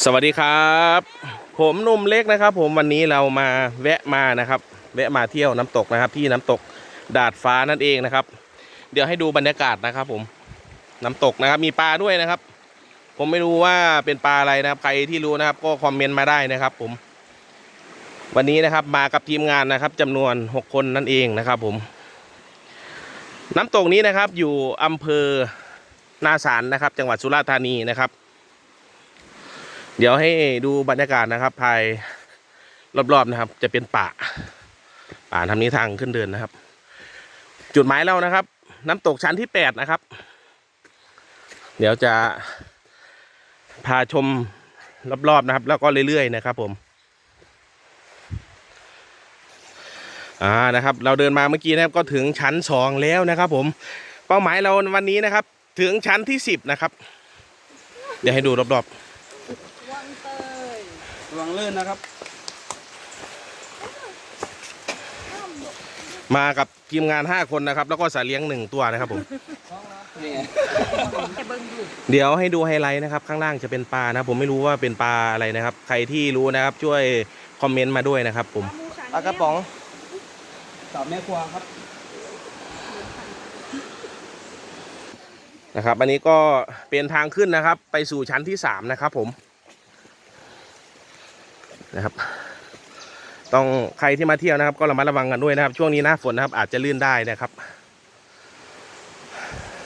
สวัสดีครับ ผมหนุ่มเล็กนะครับ ผมวันนี้เรามาแวะมานะครับ แวะมาเที่ยวน้ำตกนะครับ ที่น้ำตกดาดฟ้านั่นเองนะครับ เดี๋ยวให้ดูบรรยากาศนะครับ ผมน้ำตกนะครับ มีปลาด้วยนะครับ ผมไม่รู้ว่าเป็นปลาอะไรนะครับ ใครที่รู้นะครับ ก็คอมเมนต์มาได้นะครับ ผม วันนี้นะครับมากับทีมงานนะครับจำนวน6คนนั่นเองนะครับ ผม น้ำตกนี้นะครับ อยู่อำเภอนาสารนะครับ จังหวัดสุราษฎร์ธานีนะครับ เดี๋ยวให้ดูบรรยากาศนะครับ ภายรอบๆนะครับ จะเป็นป่า ป่าทำนี้ทางขึ้นเดินนะครับ จุดหมายเรานะครับ น้ำตกชั้นที่แปดนะครับ เดี๋ยวจะพาชมรอบๆนะครับ แล้วก็เรื่อยๆนะครับ ผมอ่านะครับ เราเดินมาเมื่อกี้นะครับก็ถึงชั้นสองแล้วนะครับ ผม เป้าหมายเราวันนี้นะครับ ถึงชั้นที่สิบนะครับ เดี๋ยวให้ดูรอบๆ ระวังลื่นนะครับ มากับทีมงาน 5 คนนะครับ แล้วก็สาเลี้ยงหนึ่งตัวนะครับผมนี่ไงจะเบิ่งดูเดี๋ยวให้ดูไฮไลท์นะครับ ข้างล่างจะเป็นปลานะผมไม่รู้ว่าเป็นปลาอะไรนะครับ ใครที่รู้นะครับช่วยคอมเมนต์มาด้วยนะครับ ผมปลากระป๋องสอบแม่ครัวครับนะครับ อันนี้ก็เป็นทางขึ้นนะครับ ไปสู่ชั้นที่ 3 นะครับผม นะครับ ต้องใครที่มาเที่ยวนะครับ ก็ระมัดระวังกันด้วยนะครับ ช่วงนี้หน้าฝนนะครับ อาจจะลื่นได้นะครับ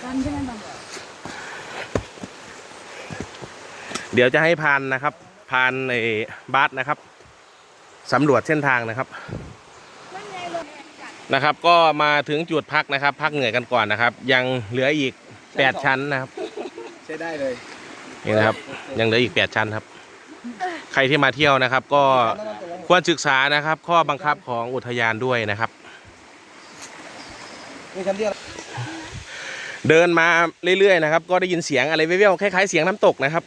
กันใช่ไหมบังเดี๋ยวจะให้พานนะครับพานในบัสนะครับสำรวจเส้นทางนะครับนั่นไงลงจัดนะครับ ก็มาถึงจุดพักนะครับ พักเหนื่อยกันก่อนนะครับ ยังเหลืออีก8ชั้นนะครับ ใช้ได้เลยนี่นะครับ ยังเหลืออีก8ชั้นครับใครที่มาเที่ยวนะครับ ก็ควรศึกษานะครับ ข้อบังคับของอุทยานด้วยนะครับ เดินมาเรื่อยๆนะครับ ก็ได้ยินเสียงอะไรแว่วๆคล้ายๆเสียงน้ำตกนะครับ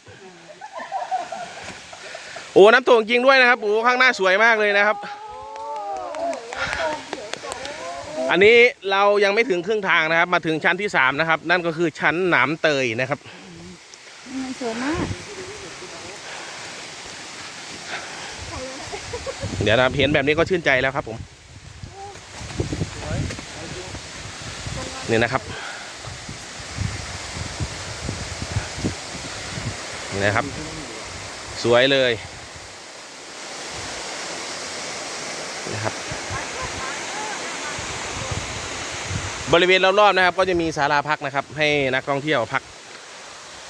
โอ้น้ำตกจริงด้วยนะครับโอ้ข้างหน้าสวยมากเลยนะครับ อันนี้เรายังไม่ถึงครึ่งทางนะครับ มาถึงชั้นที่สามนะครับ นั่นก็คือชั้นหนามเตยนะครับสวยมาก เดี๋ยวนะครับเห็นแบบนี้ก็ชื่นใจแล้วครับผมนี่นะครับนี่นะครับ สวยเลยนะครับ บริเวณรอบๆนะครับ ก็จะมีศาลาพักนะครับ ให้นักท่องเที่ยวพัก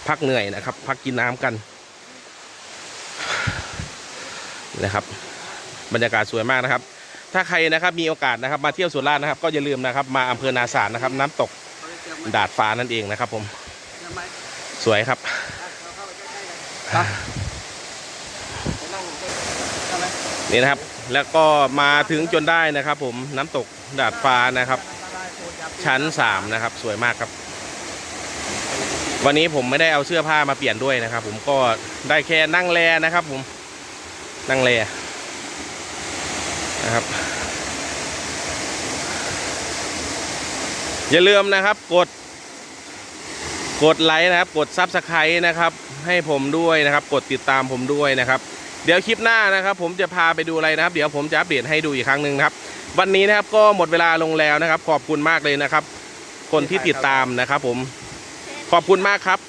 พักเหนื่อยนะครับ พักกินน้ำกันนะครับ บรรยากาศสวยมากนะครับ ถ้าใครนะครับมีโอกาสนะครับมาเที่ยวสุราษฎร์นะครับ ก็อย่าลืมนะครับ มาอำเภอนาสารนะครับ น้ำตกดาดฟ้านั่นเองนะครับ ผมสวยครับนี่นะครับ แล้วก็มาถึงจนได้นะครับ ผมน้ำตกดาดฟ้านะครับ ชั้นสามนะครับ สวยมากครับ วันนี้ผมไม่ได้เอาเสื้อผ้ามาเปลี่ยนด้วยนะครับ ผมก็ได้แค่นั่งแลนะครับ ผมนั่งแล นะครับ อย่าลืมนะครับกด กดไลค์นะครับ กดซับสไครต์นะครับ ให้ผมด้วยนะครับ กดติดตามผมด้วยนะครับ เดี๋ยวคลิปหน้านะครับ ผมจะพาไปดูอะไรนะครับ เดี๋ยวผมจะอัปเดตให้ดูอีกครั้งหนึ่งนะครับ วันนี้นะครับก็หมดเวลาลงแล้วนะครับ ขอบคุณมากเลยนะครับ คนที่ติดตามนะครับ ผมขอบคุณมากครับ